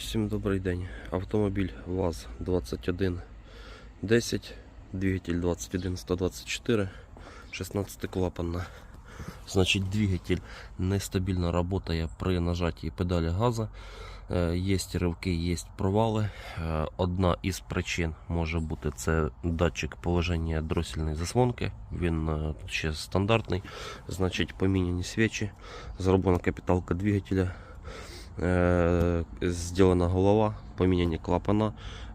Всім добрий день. Автомобіль ВАЗ 2110, двигатель 21124, 16 клапанна. Значить, двигатель нестабільно працює при нажатті педалі газу. Е, Є ривки, є провали. Е, Одна із причин може бути це датчик положення дроссельної заслонки. Він е, ще стандартний. Значить, поміняні свічі, зроблена капіталка двигателя. Сделана голова, поміняні клапана,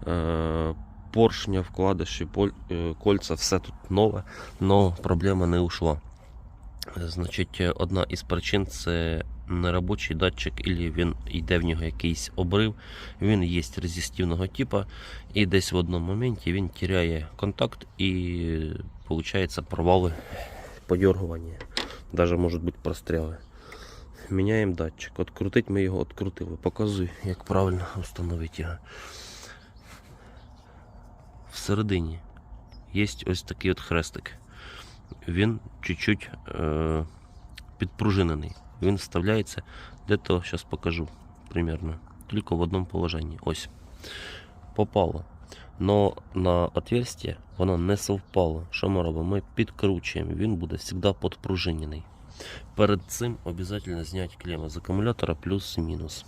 е, поршня, вкладиші, е, кольця, все тут нове, але проблема не ушла. Значить, одна із причин це неробочий датчик, або він йде в нього якийсь обрив, він є резистивного типу, і десь в одному моменті він теряє контакт і виходить провали подергування. Навіть можуть бути простріли. Міняємо датчик. Открутить ми його відкрутили. Показую, як правильно встановити його. Всередині є ось такий от хрестик. Він чуть-чуть е, підпружинений. Він вставляється де-то, зараз покажу примерно. Тільки в одному положенні. Ось. Попало. Но на отверстие воно не совпало. Що ми робимо? Ми підкручуємо. Він буде завжди підпружинений. Перед цим обов'язково зняти клеми з акумулятора плюс-мінус.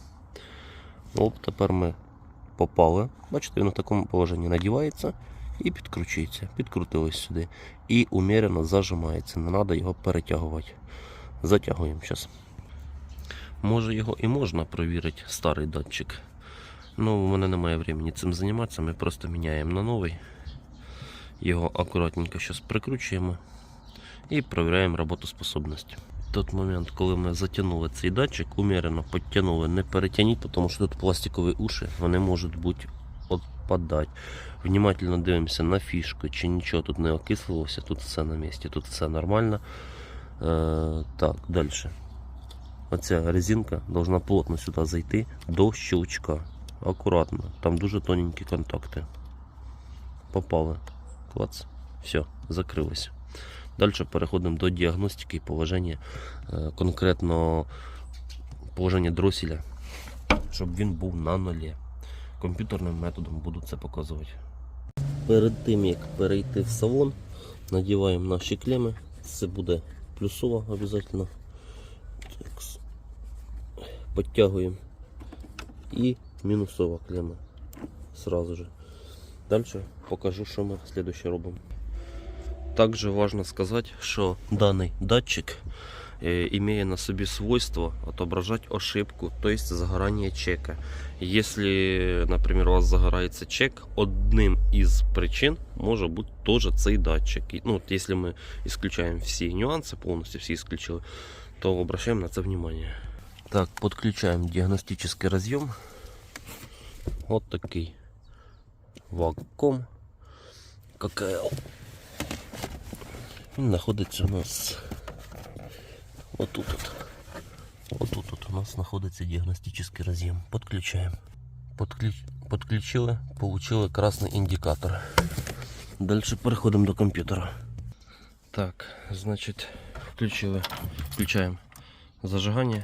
Оп, тепер ми попали. Бачите, він в такому положенні надівається і підкручується. Підкрутилось сюди. І умірено зажимається. Не треба його перетягувати. Затягуємо зараз. Може його і можна провірити, старий датчик. Ну, у мене немає времени цим займатися. Ми просто міняємо на новий. Його акуратненько зараз прикручуємо і перевіряємо роботоспособність. Тот момент, коли ми затягнули цей датчик, умірено підтягнули, не перетягніть, тому що тут пластикові уші, вони можуть бути відпадати. Внимательно дивимося на фішку, чи нічого тут не окислилося, тут все на місці, тут все нормально. Е, так, далі. Оця резинка должна плотно сюди зайти до щелчка. Акуратно, там дуже тоненькі контакти. Попали. Клац. Все, закрилося. Далі переходимо до діагностики і положення е, конкретно положення дроселя, щоб він був на нулі. Комп'ютерним методом буду це показувати. Перед тим як перейти в салон, надіваємо наші клеми. Це буде плюсова обов'язково. Підтягуємо. І мінусова клема. Сразу же. Далі покажу, що ми слідуще робимо. Также важно сказать, что данный датчик э, имеет на себе свойство отображать ошибку, то есть загорание чека. Если, например, у вас загорается чек, одним из причин может быть тоже цей датчик. Ну, если мы исключаем все нюансы, полностью все исключили, то обращаем на это внимание. Так, подключаем диагностический разъем. Вот такой вакуум. ККЛ. Він знаходиться у нас отут. От. Отут от у нас знаходиться діагностичний роз'єм. Підключаємо. Подключ... Підключили, получили красний індикатор. Далі переходимо до комп'ютера. Так, значить, включили. Включаємо зажигання.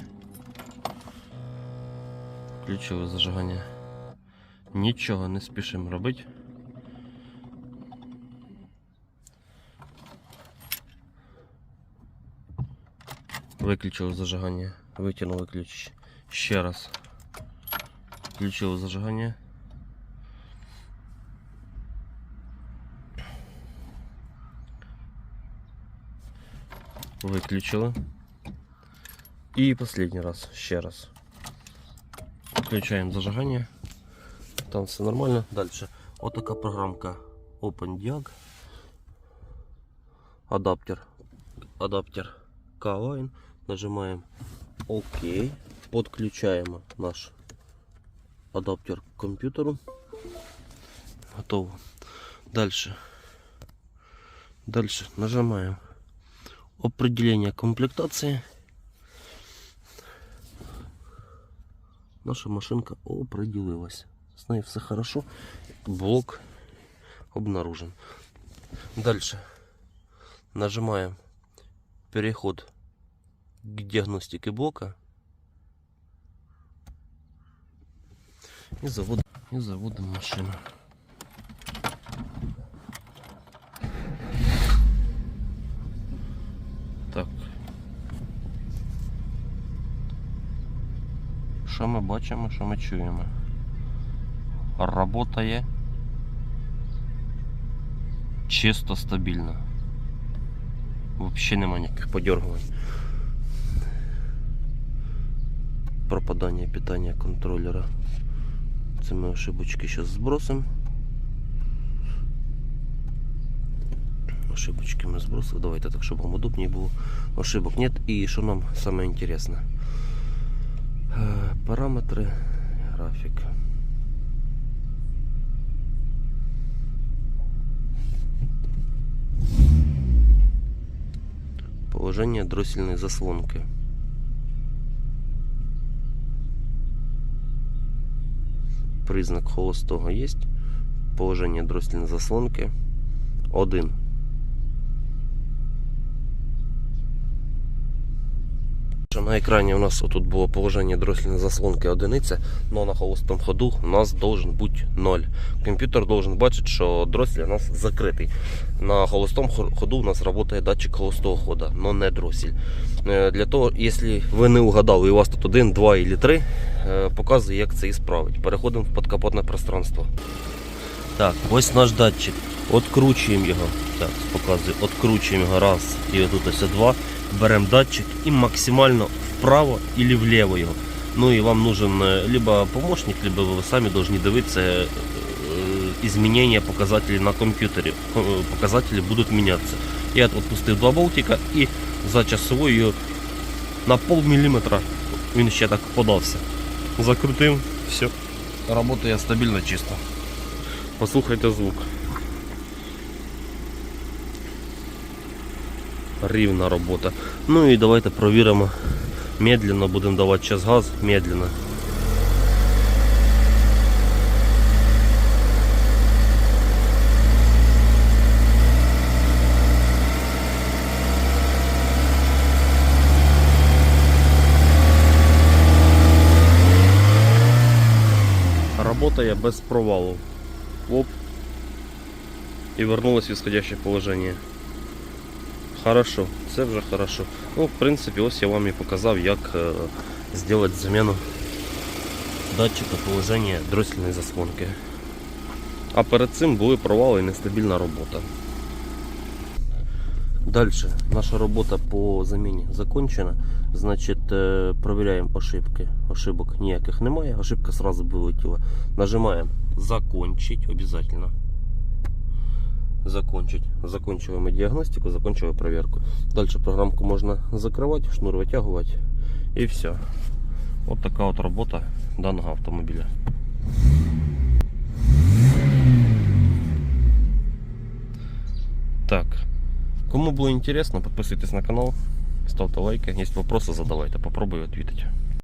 Включили зажигання. Нічого не спішимо робити. Виключили зажигання, витягнули ключ. Ще раз. Включили зажигання. Виключили. І останній раз, ще раз. Включаємо зажигання. Там все нормально. Далі. Отака програмка OpenDiag. Адаптер. Адаптер K-Line. Нажимаем ОК. Подключаємо наш адаптер к комп'ютеру. Готово. Дальше. Дальше нажимаем определение комплектации. Наша машинка определилась. С ней все хорошо. Блок обнаружен. Дальше. Нажимаем переход к диагностике блока. І заводимо, і заводимо машину. Так. Що ми бачимо, що ми чуємо? Работає чисто стабільно. Взагалі нема ніяких подергувань. Пропадання питання контролера. Це ми ошибочки зараз збросимо. Ошибочки ми збросили. Давайте так, щоб вам удобнее було. Ошибок нет. І що нам саме інтересне? Е, Параметри, графік. Положение дроссельной заслонки. Признак холостого є. Положення дроссельной заслонки 1. На екрані у нас тут було положення дроссельної заслонки одиниця, але на холостому ходу у нас должен бути 0. Комп'ютер должен бачити, що дроссель у нас закритий. На холостому ходу у нас працює датчик холостого ходу, але не дроссель. Е, Для того, якщо ви не угадали, у вас тут 1, 2 або 3, показую, як це і справити. Переходимо в подкапотне пространство. Так, ось наш датчик. Откручуємо його. Так, показую, откручуємо його раз і отут ось два. Беремо датчик і максимально вправо і вліво його. Ну і вам нужен е, либо помощник, либо ви самі повинні дивитися е, изменения показателей на комп'ютері. Ко- е, Показатели будуть мінятися. Я тут відпустив два болтика і за часовою на пол міліметра він ще так подався. Закрутив, все. Работає стабільно чисто. Послухайте звук. Рівна робота. Ну і давайте провіримо. Медленно будемо давати час газ, медленно. Работає без провалу. Оп. І вернулось в исходящее положение. Хорошо, це вже хорошо. Ну, в принципі, ось я вам і показав, як е, зробити заміну датчика положення дроссельної заслонки. А перед цим були провали і нестабільна робота. Далі наша робота по заміні закончена. Значить, е, провіряємо ошибки. Ошибок ніяких немає, ошибка сразу вилетіла. Нажимаємо закончить обязательно. Закончить. Закінчуємо діагностику, закінчуємо проверку. Далі програмку можна закривати, шнур витягувати і все. От така от робота даного автомобіля. Так. Кому було інтересно, підписуйтесь на канал, ставте лайки. Є вопроси, задавайте, попробую відповідати.